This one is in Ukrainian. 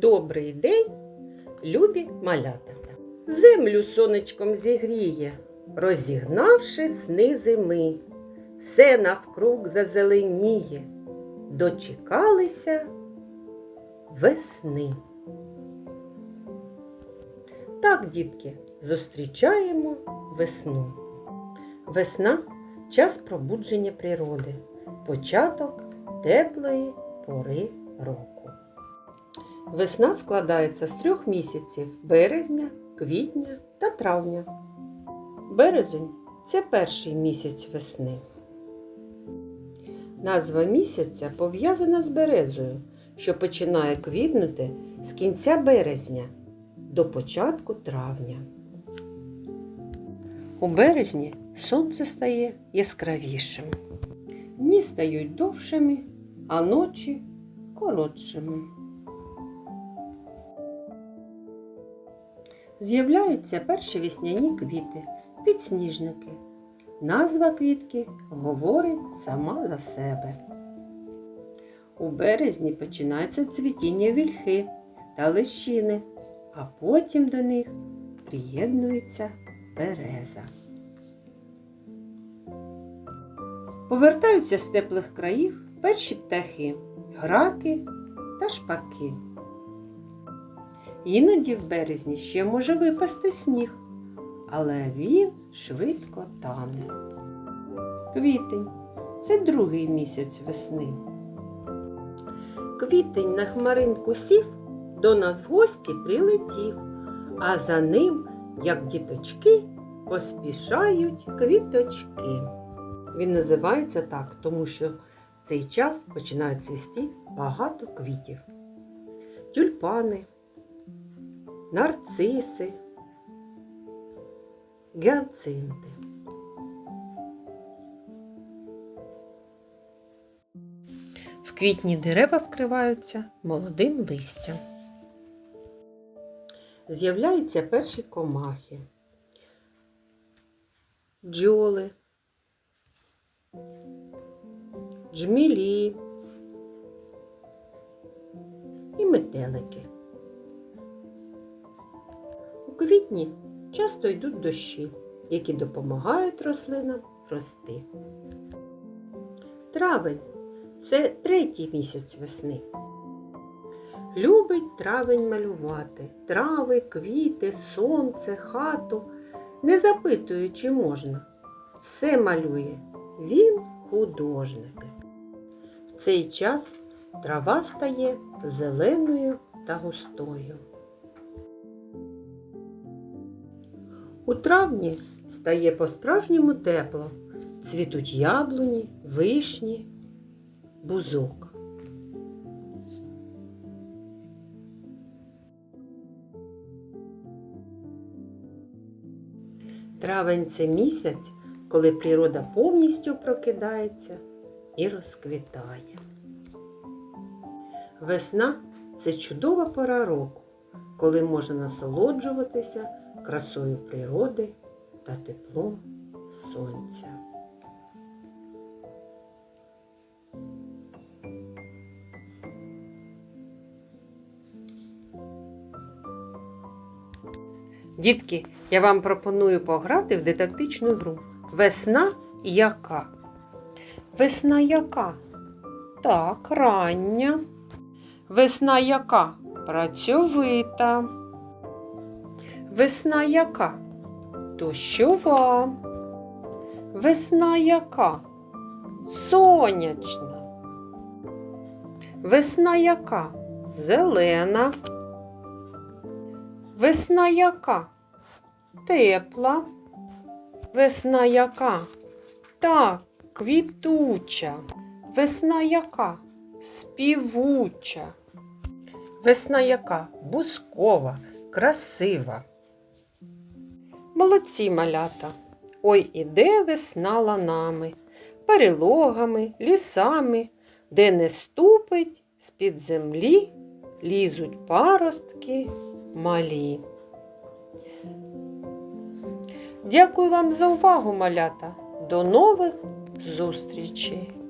Добрий день, любі малята. Землю сонечком зігріє, розігнавши сни зими. Все навкруг зазеленіє, дочекалися весни. Так, дітки, зустрічаємо весну. Весна час пробудження природи, початок теплої пори року. Весна складається з трьох місяців березня, квітня та травня. Березень це перший місяць весни. Назва місяця пов'язана з березою, що починає квітнути з кінця березня до початку травня. У березні сонце стає яскравішим. Дні стають довшими, а ночі коротшими. З'являються перші весняні квіти, підсніжники. Назва квітки говорить сама за себе. У березні починається цвітіння вільхи та лищини, а потім до них приєднується береза. Повертаються з теплих країв перші птахи, граки та шпаки. Іноді в березні ще може випасти сніг, але він швидко тане. Квітень це другий місяць весни. Квітень на хмаринку сів, до нас в гості прилетів, а за ним, як діточки, поспішають квіточки. Він називається так, тому що в цей час починають цвісти багато квітів. Тюльпани, нарциси, гіацинти. В квітні дерева вкриваються молодим листям. З'являються перші комахи, бджоли, джмілі і метелики. У квітні часто йдуть дощі, які допомагають рослинам рости. Травень це третій місяць весни. Любить травень малювати, трави, квіти, сонце, хату. Не запитує, чи можна. Все малює. Він художник. В цей час трава стає зеленою та густою. У травні стає по-справжньому тепло. Цвітуть яблуні, вишні, бузок. Травень це місяць, коли природа повністю прокидається і розквітає. Весна це чудова пора року, коли можна насолоджуватися красою природи та теплом сонця. Дітки, я вам пропоную пограти в дидактичну гру. Весна яка? Весна яка? Так, рання. Весна яка? Працьовита. Весна яка? Дощова. Весна яка? Сонячна. Весна яка? Зелена. Весна яка? Тепла. Весна яка? Так, квітуча. Весна яка? Співуча. Весна яка? Бускова, красива. Молодці малята. Ой іде весна ланами, перелогами, лісами, де не ступить з-під землі, лізуть паростки малі. Дякую вам за увагу, малята. До нових зустрічей!